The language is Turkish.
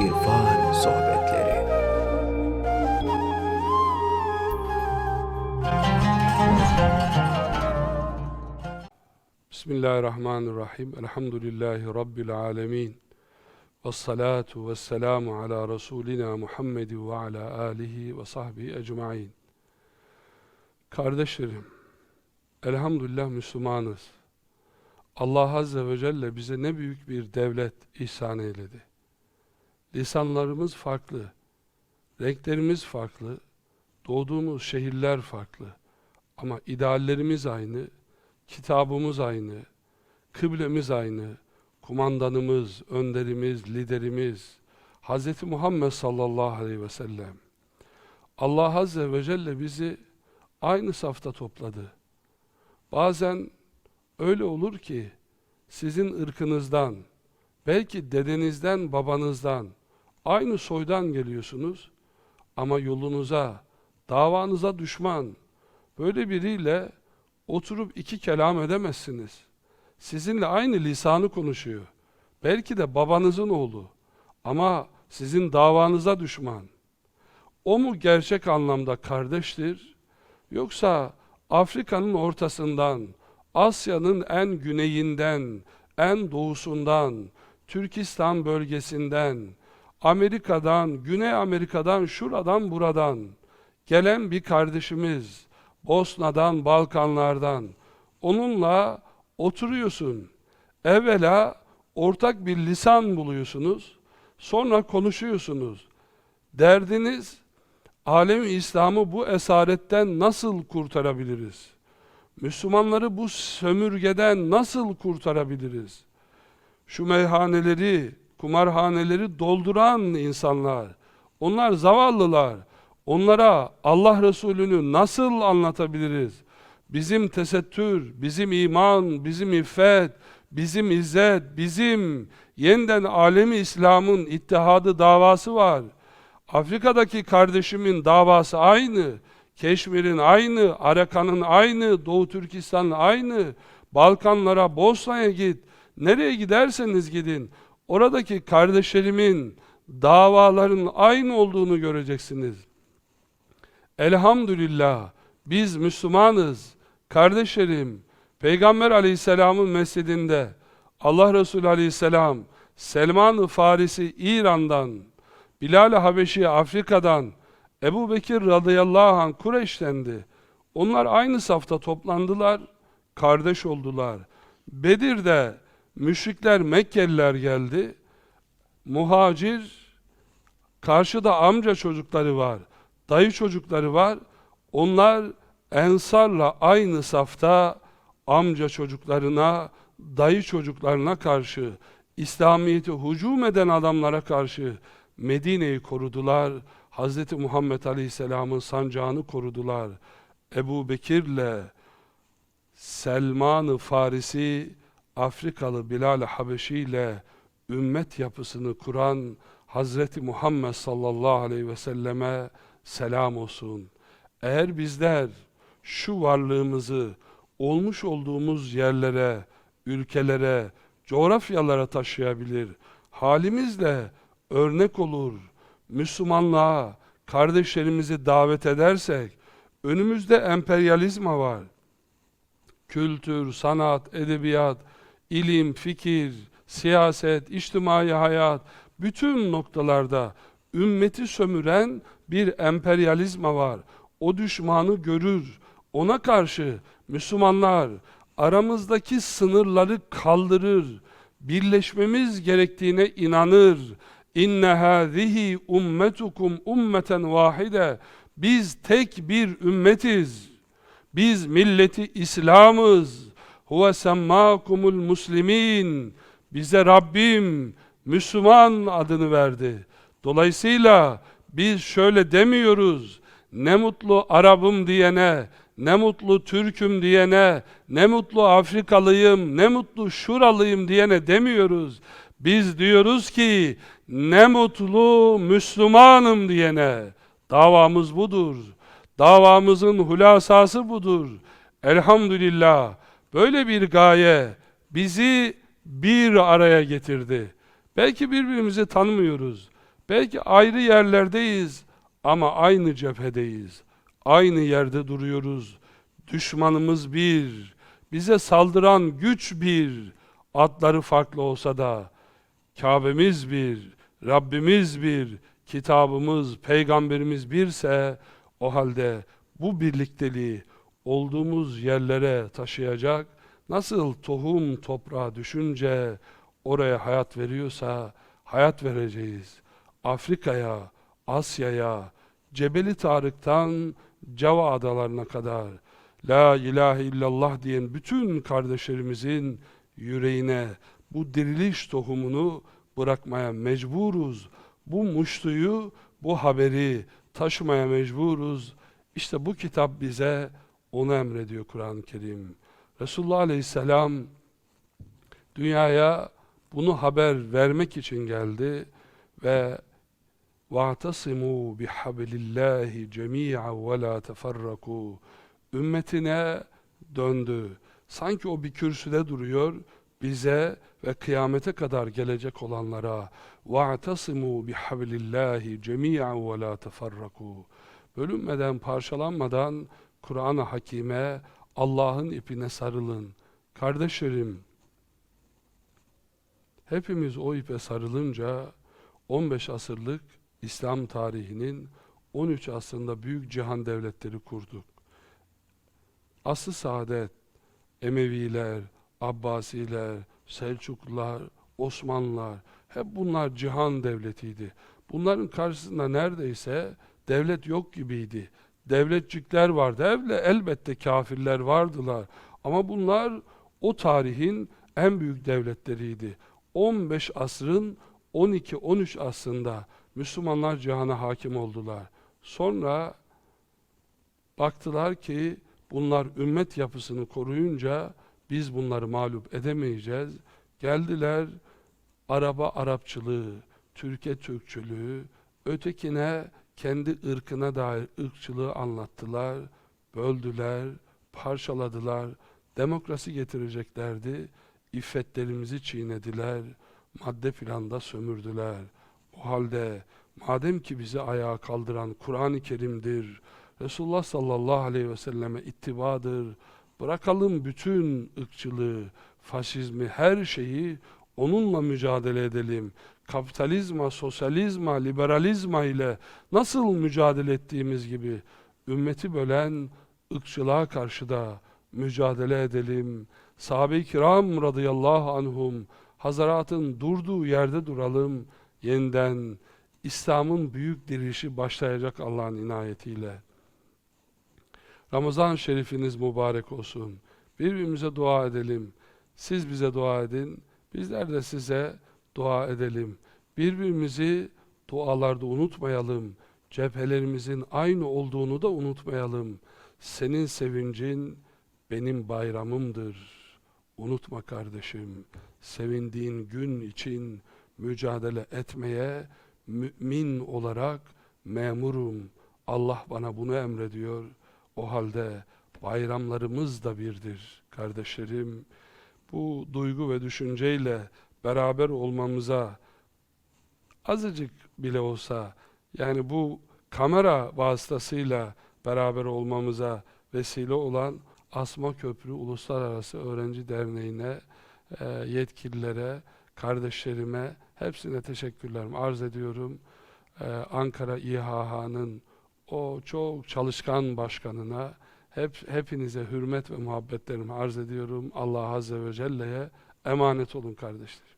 İrfan Sohbetleri Bismillahirrahmanirrahim. Elhamdülillahi Rabbil alemin. Ve salatu ve selamu ala Resulina Muhammed ve ala alihi ve sahbihi ecmain. Kardeşlerim, elhamdülillah Müslümanız. Allah Azze ve Celle bize ne büyük bir devlet ihsan eyledi. Lisanlarımız farklı, renklerimiz farklı, doğduğumuz şehirler farklı. Ama ideallerimiz aynı, kitabımız aynı, kıblemiz aynı, kumandanımız, önderimiz, liderimiz, Hz. Muhammed sallallahu aleyhi ve sellem. Allah Azze ve Celle bizi aynı safta topladı. Bazen öyle olur ki sizin ırkınızdan, belki dedenizden, babanızdan, aynı soydan geliyorsunuz ama yolunuza, davanıza düşman, böyle biriyle oturup iki kelam edemezsiniz. Sizinle aynı lisanı konuşuyor. Belki de babanızın oğlu ama sizin davanıza düşman. O mu gerçek anlamda kardeştir? Yoksa Afrika'nın ortasından, Asya'nın en güneyinden, en doğusundan, Türkistan bölgesinden, Amerika'dan, Güney Amerika'dan, şuradan buradan gelen bir kardeşimiz, Bosna'dan, Balkanlardan, onunla oturuyorsun. Evvela ortak bir lisan buluyorsunuz, sonra konuşuyorsunuz. Derdiniz, alemi İslam'ı bu esaretten nasıl kurtarabiliriz? Müslümanları bu sömürgeden nasıl kurtarabiliriz? Şu meyhaneleri, kumarhaneleri dolduran insanlar, onlar zavallılar. Onlara Allah Resulü'nü nasıl anlatabiliriz? Bizim tesettür, bizim iman, bizim iffet, bizim izzet, bizim yeniden alemi İslam'ın ittihadı davası var. Afrika'daki kardeşimin davası aynı. Keşmir'in aynı, Arakan'ın aynı, Doğu Türkistan'ın aynı. Balkanlara, Bosna'ya git. Nereye giderseniz gidin. Oradaki kardeşlerimin davaların aynı olduğunu göreceksiniz. Elhamdülillah biz Müslümanız. Kardeşlerim, Peygamber Aleyhisselam'ın mescidinde Allah Resulü Aleyhisselam Selman-ı Farisi İran'dan, Bilal-i Habeşi Afrika'dan, Ebu Bekir radıyallahu anh Kureyş'tendi. Onlar aynı safta toplandılar, kardeş oldular. Bedir'de müşrikler Mekkeliler geldi. Muhacir, karşıda amca çocukları var, dayı çocukları var. Onlar Ensar'la aynı safta amca çocuklarına, dayı çocuklarına karşı, İslamiyet'i hücum eden adamlara karşı Medine'yi korudular. Hz. Muhammed Aleyhisselam'ın sancağını korudular. Ebu Bekir'le Selman-ı Farisi, Afrikalı Bilal-i Habeşi ile ümmet yapısını kuran Hazreti Muhammed sallallahu aleyhi ve selleme selam olsun. Eğer bizler şu varlığımızı olmuş olduğumuz yerlere, ülkelere, coğrafyalara taşıyabilir, halimizle örnek olur, Müslümanlığa kardeşlerimizi davet edersek, önümüzde emperyalizma var. Kültür, sanat, edebiyat, ilim, fikir, siyaset, içtimai hayat, bütün noktalarda ümmeti sömüren bir emperyalizma var. O düşmanı görür. Ona karşı Müslümanlar aramızdaki sınırları kaldırır. Birleşmemiz gerektiğine inanır. İnne hâzihi ummetukum ummeten vahide. Biz tek bir ümmetiz. Biz milleti İslam'ız. Huve semmâkumul muslimin. Bize Rabbim Müslüman adını verdi. Dolayısıyla biz şöyle demiyoruz. Ne mutlu Arabım diyene, ne mutlu Türk'üm diyene, ne mutlu Afrikalıyım, ne mutlu şuralıyım diyene demiyoruz. Biz diyoruz ki ne mutlu Müslümanım diyene. Davamız budur. Davamızın hulasası budur. Elhamdülillah böyle bir gaye bizi bir araya getirdi. Belki birbirimizi tanımıyoruz. Belki ayrı yerlerdeyiz ama aynı cephedeyiz. Aynı yerde duruyoruz. Düşmanımız bir. Bize saldıran güç bir. Adları farklı olsa da Kabe'miz bir, Rabbimiz bir, kitabımız, peygamberimiz birse o halde bu birlikteliği olduğumuz yerlere taşıyacak, nasıl tohum toprağa düşünce oraya hayat veriyorsa hayat vereceğiz. Afrika'ya, Asya'ya, Cebeli Tarık'tan Cava adalarına kadar La ilahe illallah diyen bütün kardeşlerimizin yüreğine bu diriliş tohumunu bırakmaya mecburuz. Bu muştuyu, bu haberi taşımaya mecburuz. İşte bu kitap bize onu emrediyor Kur'an-ı Kerim. Resulullah Aleyhisselam dünyaya bunu haber vermek için geldi ve وَاَعْتَصِمُوا بِحَبْلِ اللّٰهِ جَمِيعًا وَلَا تَفَرَّقُوا Ümmetine döndü. Sanki o bir kürsüde duruyor, bize ve kıyamete kadar gelecek olanlara وَاعْتَصِمُوا بِحَبْلِ اللّٰهِ جَمِيعًا وَلَا تَفَرَّقُوا Bölünmeden, parçalanmadan Kur'an-ı Hakime, Allah'ın ipine sarılın. Kardeşlerim, hepimiz o ipe sarılınca 15 asırlık İslam tarihinin 13 asrında büyük cihan devletleri kurduk. Aslı saadet, Emeviler, Abbasiler, Selçuklular, Osmanlılar, hep bunlar cihan devletiydi. Bunların karşısında neredeyse devlet yok gibiydi. Devletçikler vardı. Evle elbette kafirler vardılar. Ama bunlar o tarihin en büyük devletleriydi. 15 asrın 12-13 asrında Müslümanlar cihana hakim oldular. Sonra baktılar ki bunlar ümmet yapısını koruyunca biz bunları mağlup edemeyeceğiz. Geldiler araba Arapçılığı, Türkiye Türkçülüğü, ötekine kendi ırkına dair ırkçılığı anlattılar, böldüler, parçaladılar, demokrasi getireceklerdi, iffetlerimizi çiğnediler, madde planda sömürdüler. O halde madem ki bizi ayağa kaldıran Kur'an-ı Kerim'dir, Resulullah sallallahu aleyhi ve selleme ittibadır, bırakalım bütün ırkçılığı, faşizmi, her şeyi onunla mücadele edelim. Kapitalizma, sosyalizma, liberalizma ile nasıl mücadele ettiğimiz gibi ümmeti bölen ırkçılığa karşı da mücadele edelim. Sahabe-i kiram radıyallahu anhum Hazaratın durduğu yerde duralım. Yeniden İslam'ın büyük dirilişi başlayacak Allah'ın inayetiyle. Ramazan şerifiniz mübarek olsun. Birbirimize dua edelim. Siz bize dua edin. Bizler de size dua edelim. Birbirimizi dualarda unutmayalım. Cephelerimizin aynı olduğunu da unutmayalım. Senin sevincin benim bayramımdır. Unutma kardeşim, sevindiğin gün için mücadele etmeye mümin olarak memurum. Allah bana bunu emrediyor. O halde bayramlarımız da birdir kardeşlerim. Bu duygu ve düşünceyle beraber olmamıza azıcık bile olsa yani bu kamera vasıtasıyla beraber olmamıza vesile olan Asma Köprü Uluslararası Öğrenci Derneği'ne, e, yetkililere, kardeşlerime hepsine teşekkürlerimi arz ediyorum. E, Ankara İHH'nın o çok çalışkan başkanına hep hepinize hürmet ve muhabbetlerimi arz ediyorum. Allah Azze ve Celle'ye emanet olun kardeşler.